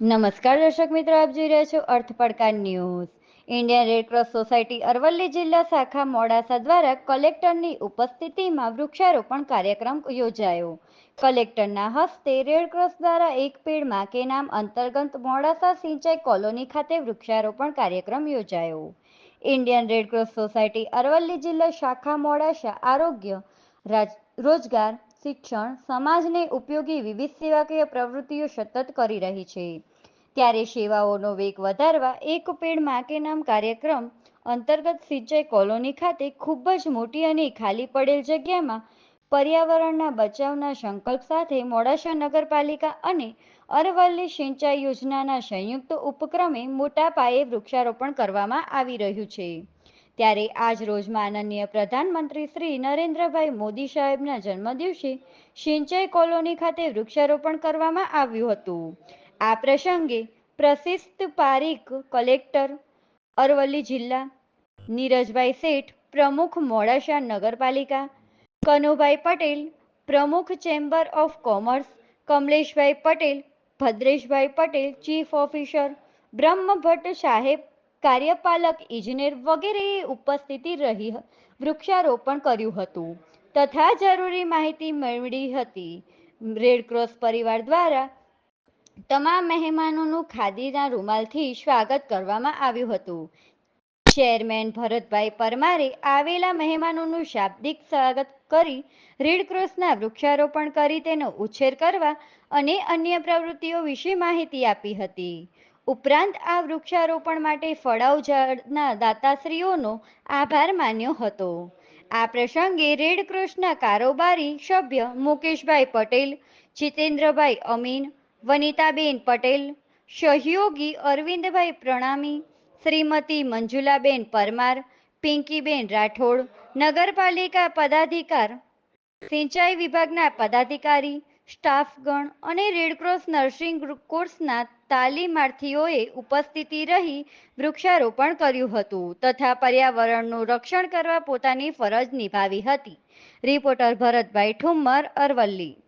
નમસ્કાર દર્શક મિત્રો, આપ જોઈ રહ્યા છો અર્થ પડકાર news. Indian Red Cross society Aravalli જિલ્લા શાખા મોડાસા દ્વારા કલેક્ટરની ઉપસ્થિતિમાં વૃક્ષારોપણ કાર્યક્રમ યોજાયો. કલેક્ટરના હસ્તે રેડક્રોસ દ્વારા એક પેડમાં કે નામ અંતર્ગત મોડાસા સિંચાઈ કોલોની ખાતે વૃક્ષારોપણ કાર્યક્રમ યોજાયો. ઇન્ડિયન રેડક્રોસ સોસાયટી અરવલ્લી જિલ્લા શાખા મોડાસા આરોગ્ય રાજ, રોજગાર શિક્ષણ સમાજને ઉપયોગી વિવિધ સેવાકીય પ્રવૃત્તિઓ સતત કરી રહી છે. ત્યારે સેવાઓનો વેગ વધારવા એક પેડમાં નામ કાર્યક્રમ અંતર્ગત સિંચાઈ કોલોની ખાતે ખૂબ જ મોટી અને ખાલી પડેલ જગ્યામાં પર્યાવરણના બચાવના સંકલ્પ સાથે મોડાસા નગરપાલિકા અને અરવલ્લી સિંચાઈ યોજનાના સંયુક્ત ઉપક્રમે મોટા પાયે વૃક્ષારોપણ કરવામાં આવી રહ્યું છે. ત્યારે આજ રોજ માનનીય પ્રધાનમંત્રી શ્રી નરેન્દ્રભાઈ મોદી સાહેબના જન્મદિવસે સિંચાઈ કોલોની ખાતે વૃક્ષારોપણ કરવામાં આવ્યું હતું. આ પ્રસંગે પ્રશિસ્ત પારીખ કલેક્ટર અરવલ્લી જિલ્લા, નીરજભાઈ શેઠ, પ્રમુખ મોડાસા નગરપાલિકા, કનુભાઈ પટેલ, પ્રમુખ chamber of commerce, Kamleshbhai Patel, Bhadreshbhai Patel, chief officer, Brahmbhatt સાહેબ કાર્યપાલક, ઇજનેર વગેરેએ ઉપસ્થિતિ રહી વૃક્ષારોપણ કર્યું હતું. તથા જરૂરી માહિતી મેળવી હતી. રેડક્રોસ પરિવાર દ્વારા તમામ મહેમાનોનું ખાદીના રૂમાલથી સ્વાગત કરવામાં આવ્યું હતું. ચેરમેન ભરતભાઈ પરમારે આવેલા મહેમાનોનું શાબ્દિક સ્વાગત કરી રેડક્રોસના વૃક્ષારોપણ કરી તેનો ઉછેર કરવા અને અન્ય પ્રવૃત્તિઓ વિશે માહિતી આપી હતી. ઉપરાંત આ વૃક્ષારોપણ માટે ફળાવ ઝાડના દાતાશ્રીઓનો આભાર માન્યો હતો. આ પ્રસંગે રેડક્રોસના કારોબારી સભ્ય મુકેશભાઈ પટેલ, જીતેન્દ્રભાઈ અમીન, વનિતાબેન પટેલ, સહયોગી અરવિંદભાઈ પ્રણામી, શ્રીમતી મંજુલાબેન પરમાર, પિંકીબેન રાઠોડ, નગરપાલિકા પદાધિકાર, સિંચાઈ વિભાગના પદાધિકારી સ્ટાફગણ અને રેડક્રોસ નર્સિંગ કોર્સના તાલીમાર્થીઓએ ઉપસ્થિતિ રહી વૃક્ષારોપણ કર્યું હતું તથા પર્યાવરણનું રક્ષણ કરવા પોતાની ફરજ નિભાવી હતી. રિપોર્ટર ભરતભાઈ ઠુમ્મર અરવલ્લી.